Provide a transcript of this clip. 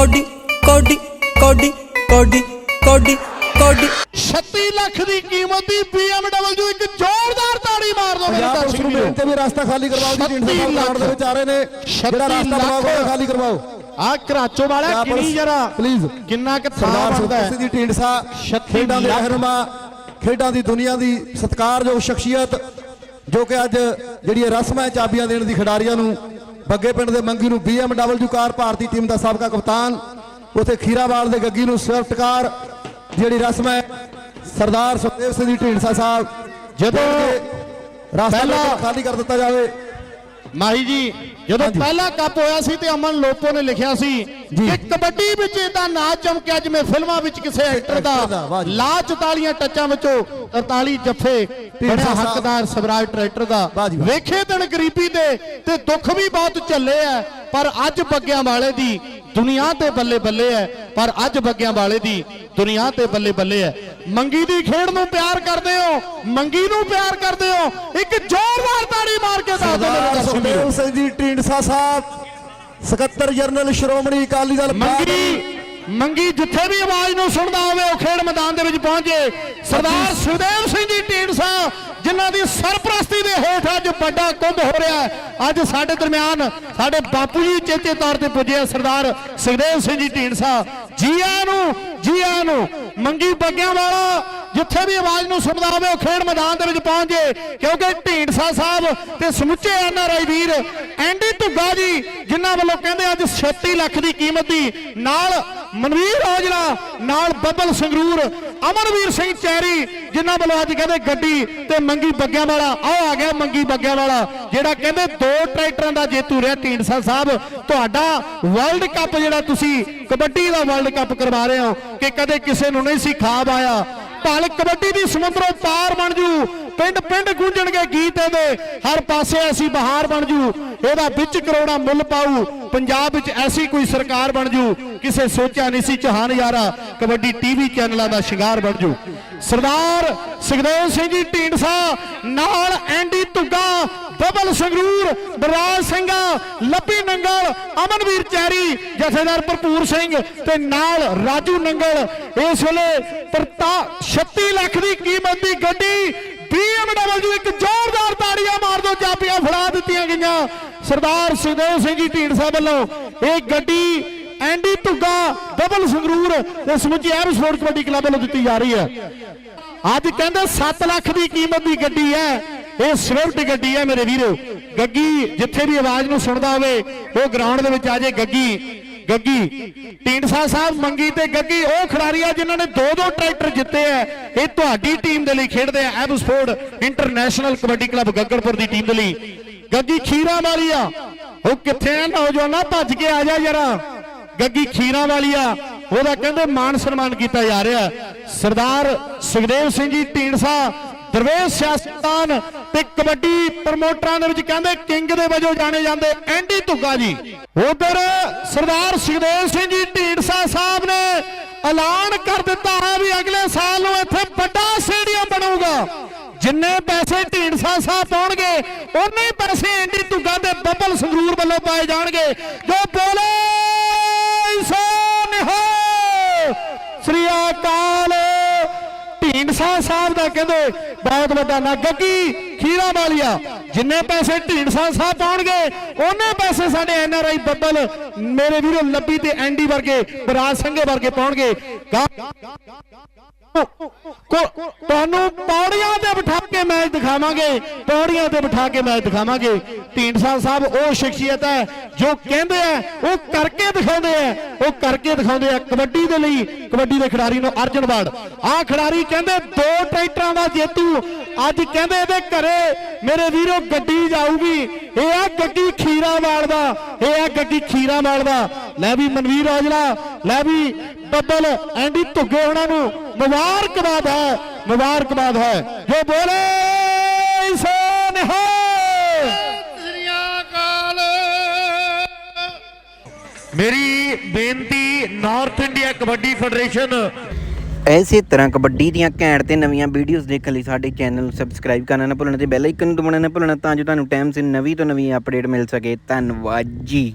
Cody ਕੋਡੀ ਕੋਡੀ ਕੋਡੀ ਕੋਡੀ ਕੋਡੀ। 36 ਲੱਖ ਦੀ ਕੀਮਤ ਦੀ BMW ਇੱਕ ਜ਼ੋਰਦਾਰ ਤਾੜੀ ਮਾਰ ਦੋ ਮੇਰੇ ਪੰਜਾਬ ਪੁਲਿਸ ਦਰਸ਼ਕ ਨੂੰ ਵੀਰੋ ਬੇਨਤੀ ਵੀ ਰਸਤਾ ਖਾਲੀ ਕਰਵਾਓ ਜੀ ਢੀਂਡਸਾ ਸਾਹਿਬ ਗਰਾਊਂਡ ਦੇ ਵਿੱਚ ਆ ਰਹੇ ਨੇ। ਜਿਹੜਾ 36 ਰਸਤਾ ਬਣਾਓ ਲੱਖ। ਉਹ ਖਾਲੀ ਕਰਵਾਓ। ਆ ਘਰਾਚੋ ਵਾਲਾ ਕਿੰਨੀ ਜਰਾ? ਪਲੀਜ਼ ਕਿੰਨਾ ਕੁ ਥਾਂ ਸਰਦਾਰ ਹੈ? ਜੀ ਢੀਂਡਸਾ। ਖੇਡਾਂ ਦੇ ਲੱਖ। ਰਹਿਨੁਮਾ ਖੇਡਾਂ ਦੀ ਦੁਨੀਆ ਦੀ ਸਤਿਕਾਰਯੋਗ ਸ਼ਖਸੀਅਤ ਜੋ ਕਿ ਅੱਜ ਜਿਹੜੀ ਰਸਮ ਹੈ ਚਾਬੀਆਂ ਦੇਣ ਦੀ ਖਿਡਾਰੀਆਂ ਨੂੰ ਬੱਗੇ ਪਿੰਡ ਦੇ ਮੰਗੀ ਨੂੰ BMW ਕਾਰ ਭਾਰਤੀ ਟੀਮ ਦਾ ਸਾਬਕਾ ਕਪਤਾਨ ਉਥੇ ਖੀਰਾਵਾਲ ਦੇ ਗੱਗੀ ਨੂੰ ਸਵਿਫਟ ਕਾਰ ਜਿਹੜੀ ਰਸਮ ਹੈ ਸਰਦਾਰ ਸੁਖਦੇਵ ਸਿੰਘ ਢੀਂਡਸਾ ਸਾਹਿਬ ਜਦੋਂ ਰਸਤਾ ਖਾਲੀ ਕਰ ਦਿੱਤਾ ਜਾਵੇ ਮਾਹੀ ਜੀ ਜਦੋਂ। ਪਹਿਲਾ ਕੱਪ ਹੋਇਆ ਸੀ ਤੇ ਅਮਨ ਲੋਪੋ ਨੇ ਲਿਖਿਆ ਸੀ। ਕਿ ਕਬੱਡੀ ਵਿੱਚ ਇਦਾਂ ਨਾ ਚਮਕਿਆ ਜਿਵੇਂ ਫਿਲਮਾਂ ਵਿੱਚ ਕਿਸੇ ਐਕਟਰ ਦਾ। ਲਾ 44 ਟੱਚਾਂ ਵਿੱਚੋਂ 43 ਜੱਫੇ ਸਾਹਿਬ। ਹੱਕਦਾਰ ਸਵਰਾਜ ਟਰੈਕਟਰ ਦਾ। ਵੇਖੇ ਦਿਨ ਗਰੀਬੀ ਦੇ ਤੇ ਦੁੱਖ ਵੀ ਬਹੁਤ ਝੱਲੇ ਆ ਪਰ ਅੱਜ ਬੱਗਿਆਂ ਵਾਲੇ ਦੀ ਦੁਨੀਆ ਤੇ ਬੱਲੇ ਬੱਲੇ ਹੈ ਪਰ ਅੱਜ ਬੱਗਿਆਂ ਵਾਲੇ ਦੀ ਦੁਨੀਆ ਤੇ ਬੱਲੇ ਬੱਲੇ ਹੈ ਮੰਗੀ ਦੀ ਖੇਡ ਨੂੰ ਪਿਆਰ ਕਰਦੇ ਹੋ ਮੰਗੀ ਨੂੰ ਪਿਆਰ ਕਰਦੇ ਹੋ ਇੱਕ ਜ਼ੋਰਦਾਰ ਤਾੜੀ ਮਾਰ ਕੇ ਦੱਸ ਦਿਓ ਮੇਰੇ ਦਰਸ਼ਕ ਵੀਰੋ ਸੁਖਦੇਵ ਸਿੰਘ ਜੀ ਢੀਂਡਸਾ ਸਾਹਿਬ ਸਕੱਤਰ ਜਨਰਲ ਸ਼੍ਰੋਮਣੀ ਅਕਾਲੀ ਦਲ ਮੰਗੀ ਮੰਗੀ ਜਿੱਥੇ ਵੀ ਆਵਾਜ਼ ਨੂੰ ਸੁਣਦਾ ਹੋਵੇ ਉਹ ਖੇਡ ਮੈਦਾਨ ਦੇ ਵਿੱਚ ਪਹੁੰਚੇ। ਸਰਦਾਰ ਸੁਖਦੇਵ ਸਿੰਘ ਜੀ ਢੀਂਡਸਾ ਜਿਨ੍ਹਾਂ ਦੀ ਸਰਪ੍ਰਸਤੀ ਦੇ ਵੱਡਾ ਕੁੰਭ ਹੋ ਰਿਹਾ ਅੱਜ ਸਾਡੇ ਦਰਮਿਆਨ ਸਾਡੇ ਬਾਪੂ ਜੀ ਚੇਚੇ ਤੌਰ ਤੇ ਪੁੱਜੇ ਸਰਦਾਰ ਸੁਖਦੇਵ ਸਿੰਘ ਜੀ ਢੀਂਡਸਾ। ਜੀਆਂ ਨੂੰ ਜੀਆਂ ਨੂੰ, ਮੰਗੀ ਬੱਗਿਆਂ ਵਾਲਾ, ਜਿੱਥੇ ਵੀ ਆਵਾਜ਼ ਨੂੰ ਸੁਣਦਾ ਹੋਵੇ ਉਹ ਖੇਡ ਮੈਦਾਨ ਦੇ ਵਿੱਚ ਪਹੁੰਚ ਪਹੁੰਚੇ ਕਿਉਂਕਿ ਢੀਂਡਸਾ ਸਾਹਿਬ ਤੇ ਸਮੁੱਚੇ ਐਨਆਰਆਈ ਵੀਰ ਐਂਡੀ ਧੁੱਗਾ ਜੀ ਜਿਨ੍ਹਾਂ ਵੱਲੋਂ ਕਹਿੰਦੇ ਅੱਜ 36 ਲੱਖ ਦੀ ਕੀਮਤ ਦੀ ਨਾਲ ਮਨਵੀਰ ਔਜਲਾ, ਨਾਲ ਬੱਬਲ ਸੰਗਰੂਰ ਅਮਰਵੀਰ ਸਿੰਘ ਚੈਰੀ, ਜਿਨ੍ਹਾਂ ਵੱਲੋਂ ਅੱਜ ਕਹਿੰਦੇ ਗੱਡੀ ਤੇ ਮੰਗੀ ਬੱਗਿਆਂ ਵਾਲਾ, ਆਹ ਆ ਗਿਆ ਮੰਗੀ ਬੱਗਿਆਂ ਵਾਲਾ, ਜਿਹੜਾ ਕਹਿੰਦੇ ਦੋ ਟਰੈਕਟਰਾਂ ਦਾ ਜੇਤੂ ਰਿਹਾ ਢੀਂਡਸਾ ਸਾਹਿਬ। ਤੁਹਾਡਾ ਵਰਲਡ ਕੱਪ ਜਿਹੜਾ ਤੁਸੀਂ ਕਬੱਡੀ ਦਾ ਵਰਲਡ ਕੱਪ ਕਰਵਾ ਰਹੇ ਹੋ, ਕਿ ਕਦੇ ਕਿਸੇ ਨੂੰ ਨਹੀਂ ਸੀ ਖਾਬ ਆਇਆ। ਭਲ ਕਬੱਡੀ ਦੀ ਸਮੁੰਦਰੋਂ ਪਾਰ ਬਣ ਜੂ ਪਿੰਡ ਪਿੰਡ ਗੂੰਜਣਗੇ ਗੀਤ ਇਹਦੇ। ਹਰ ਪਾਸੇ ਐਸੀ ਬਹਾਰ ਬਣ ਜੂ। ਇਹਦਾ ਵਿੱਚ ਕਰੋੜਾ ਮੁੱਲ ਪਾਊ। ਪੰਜਾਬ ਵਿੱਚ ਐਸੀ ਕੋਈ ਸਰਕਾਰ ਬਣ ਜੂ। ਕਿਸੇ ਸੋਚਿਆ ਨਹੀਂ ਸੀ, ਚਹਾਨ ਯਾਰਾ, ਕਬੱਡੀ ਟੀਵੀ ਚੈਨਲਾਂ ਦਾ ਸ਼ਿੰਗਾਰ ਬਣ ਜੂ। ਸਰਦਾਰ ਸੁਖਦੇਵ ਸਿੰਘ ਜੀ ਢੀਂਡਸਾ, ਨਾਲ ਐਂਡੀ ਧੁੱਗਾ, ਬਬਲ ਸੰਗਰੂਰ ਬਰਾਜ ਸਿੰਘਾ ਲੱਭੀ ਨੰਗਲ, ਅਮਨਵੀਰ ਚੈਰੀ, ਜਥੇਦਾਰ ਭਰਪੂਰ ਸਿੰਘ ਤੇ ਨਾਲ ਰਾਜੂ ਨੰਗਲ। ਇਸ ਵੇਲੇ ਪ੍ਰਤਾ 36 ਲੱਖ ਦੀ ਕੀਮਤ ਦੀ ਗੱਡੀ BMW ਇੱਕ ਜ਼ੋਰਦਾਰ ਤਾੜੀਆਂ ਮਾਰ ਦੋ ਚਾਬੀਆਂ ਫੜਾ ਦਿੱਤੀਆਂ ਗਈਆਂ। ਸਰਦਾਰ ਸੁਖਦੇਵ ਸਿੰਘ ਜੀ ਢੀਂਡਸਾ ਵੱਲੋਂ ਇਹ ਗੱਡੀ ਐਂਡੀ ਧੁੱਗਾ ਡਬਲ ਸੰਗਰੂਰ ਤੇ ਸਮੁੱਚੀ ਐਮ ਸਪੋਰਟ ਕਬੱਡੀ ਕਲੱਬ ਵੱਲੋਂ ਦਿੱਤੀ ਜਾ ਰਹੀ ਹੈ। ਅੱਜ ਕਹਿੰਦੇ 7 ਲੱਖ ਦੀ ਕੀਮਤ ਦੀ ਗੱਡੀ ਹੈ। ਇਹ ਸਵਿਫਟ ਗੱਡੀ ਹੈ ਮੇਰੇ ਵੀਰੋ। ਗੱਗੀ ਜਿੱਥੇ ਵੀ ਆਵਾਜ਼ ਨੂੰ ਸੁਣਦਾ ਹੋਵੇ, ਉਹ ਗਰਾਊਂਡ ਦੇ ਵਿੱਚ ਆ ਜੇ ਗੱਗੀ। ਗੱਗੀ। ਢੀਂਡਸਾ ਸਾਹਿਬ ਮੰਗੀ ਤੇ ਗੱਗੀ, ਉਹ ਖਿਡਾਰੀ ਆ ਜਿਨ੍ਹਾਂ ਨੇ ਦੋ ਦੋ ਟਰੈਕਟਰ ਜਿੱਤੇ ਆ। ਇਹ ਤੁਹਾਡੀ ਟੀਮ ਦੇ ਲਈ ਖੇਡਦੇ ਆ ਐਬ ਇੰਟਰਨੈਸ਼ਨਲ ਕਬੱਡੀ ਕਲੱਬ ਗੱਗੜਪੁਰ ਦੀ ਟੀਮ ਦੇ ਲਈ। ਗੱਗੀ ਖੀਰਾ ਵਾਲੀ ਆ। ਉਹ ਕਿੱਥੇ ਆ? ਨੌਜਵਾਨਾ, ਭੱਜ ਕੇ ਆ ਜਾ ਜਰਾ ਗੱਗੀ ਖੀਰਾ ਵਾਲੀ ਆ। ਉਹਦਾ ਕਹਿੰਦੇ ਮਾਨ ਸਨਮਾਨ ਕੀਤਾ ਜਾ ਰਿਹਾ। ਸਰਦਾਰ ਸੁਖਦੇਵ ਸਿੰਘ ਜੀ ਢੀਂਡਸਾ ਦਰਵੇਸ਼ ਸਿਆਸਤਦਾਨ ਤੇ ਕਬੱਡੀ ਪ੍ਰਮੋਟਰਾਂ ਦੇ ਵਿੱਚ ਕਹਿੰਦੇ ਕਿੰਗ ਦੇ ਵਜੋਂ ਜਾਣੇ ਜਾਂਦੇ ਐਂਡੀ ਧੁੱਗਾ ਜੀ। ਉਧਰ ਸਰਦਾਰ ਸੁਖਦੇਵ ਸਿੰਘ ਜੀ ਢੀਂਡਸਾ ਸਾਹਿਬ ਨੇ ਐਲਾਨ ਕਰ ਦਿੱਤਾ ਹੈ ਵੀ ਅਗਲੇ ਸਾਲ ਨੂੰ ਇੱਥੇ ਵੱਡਾ ਸਟੇਡੀਅਮ ਬਣੂਗਾ। ਜਿੰਨੇ ਪੈਸੇ ਢੀਂਡਸਾ ਸਾਹਿਬ ਪਾਉਣਗੇ ਉਹਨੇ ਹੀ ਪੈਸੇ ਐਂਡੀ ਧੁੱਗਾ ਤੇ ਬੱਬਲ ਸੰਗਰੂਰ ਵੱਲੋਂ ਪਾਏ ਜਾਣਗੇ। ਜੋ ਬੋਲੇ, ਸੋ ਨਿਹਾਲ ਸ੍ਰੀ ਅਕਾਲ। ਢੀਂਡਸਾ ਸਾਹਿਬ ਦਾ ਕਹਿੰਦੇ ਬਹੁਤ ਵੱਡਾ ਨਾ ਗੱਗੀ ਖੀਰਾ ਵਾਲੀਆ ਜਿੰਨੇ ਪੈਸੇ ਢੀਂਡਸਾ ਸਾਹਿਬ ਪਾਉਣਗੇ, ਉਹਨੇ ਪੈਸੇ ਸਾਡੇ ਐਨ ਆਰ ਆਈ ਬੱਬਲ, ਮੇਰੇ ਵੀਰੋ ਲੱਭੀ ਤੇ ਐਂਡੀ ਵਰਗੇ ਬਰਾਜ ਸੰਘੇ ਵਰਗੇ ਪਾਉਣਗੇ। ਤੁਹਾਨੂੰ ਪੌੜੀਆਂ ਤੇ ਬਿਠਾ ਕੇ ਮੈਚ ਦਿਖਾਵਾਂਗੇ। ਪੌੜੀਆਂ ਤੇ ਬਿਠਾ ਕੇ ਮੈਚ ਦਿਖਾਵਾਂਗੇ। ਢੀਂਡਸਾ ਸਾਹਿਬ, ਉਹ ਸ਼ਖਸੀਅਤ ਹੈ ਜੋ ਕਹਿੰਦੇ ਆ, ਉਹ ਕਰਕੇ ਦਿਖਾਉਂਦੇ ਆ। ਉਹ ਕਰਕੇ ਦਿਖਾਉਂਦੇ ਆ ਕਬੱਡੀ ਦੇ ਲਈ, ਕਬੱਡੀ ਦੇ ਖਿਡਾਰੀ ਨੂੰ ਅਰਜਨ ਵਾਰਡ। ਆਹ ਖਿਡਾਰੀ ਕਹਿੰਦੇ, ਦੋ ਟਰੈਕਟਰਾਂ ਦਾ ਜੇਤੂ। ਅੱਜ ਕਹਿੰਦੇ ਇਹਦੇ ਘਰੇ, ਮੇਰੇ ਵੀਰੋ, ਗੱਡੀ ਜਾਊਗੀ। ਇਹ ਆ ਗੱਡੀ ਖੀਰਾਵਾਲ ਦਾ, ਇਹ ਆ ਗੱਡੀ ਖੀਰਾਵਾਲ ਦਾ। ਲੈ ਵੀ ਮਨਵੀਰ ਔਜਲਾ, ਲੈ ਵੀ ਬੱਬਲ, ਐਂਡੀ ਧੁੱਗੇ ਉਹਨਾਂ ਨੂੰ ਮੁਬਾਰਕਬਾਦ ਹੈ ਮੁਬਾਰਕਬਾਦ ਹੈ। ਜੋ ਬੋਲੇ, ਸੋ ਨਿਹਾਲ। ਮੇਰੀ ਬੇਨਤੀ ਨਾਰਥ ਇੰਡੀਆ ਕਬੱਡੀ ਫੈਡਰੇਸ਼ਨ। ਐਸੇ ਤਰ੍ਹਾਂ ਕਬੱਡੀ ਦੀਆਂ ਘੈਂਟ ਤੇ ਨਵੀਆਂ ਵੀਡੀਓਜ਼ ਦੇਖਣ ਲਈ ਸਾਡੇ ਚੈਨਲ ਨੂੰ ਸਬਸਕ੍ਰਾਈਬ ਕਰਨਾ ਨਾ ਭੁੱਲਣਾ ਤੇ ਬੈਲ ਆਈਕਨ ਦਬਾਉਣਾ ਨਾ ਭੁੱਲਣਾ ਤਾਂ ਜੋ ਤੁਹਾਨੂੰ ਟਾਈਮ ਸਿਰ ਨਵੀਂ ਤੋਂ ਨਵੀਂ ਅਪਡੇਟ ਮਿਲ ਸਕੇ। ਧੰਨਵਾਦ ਜੀ।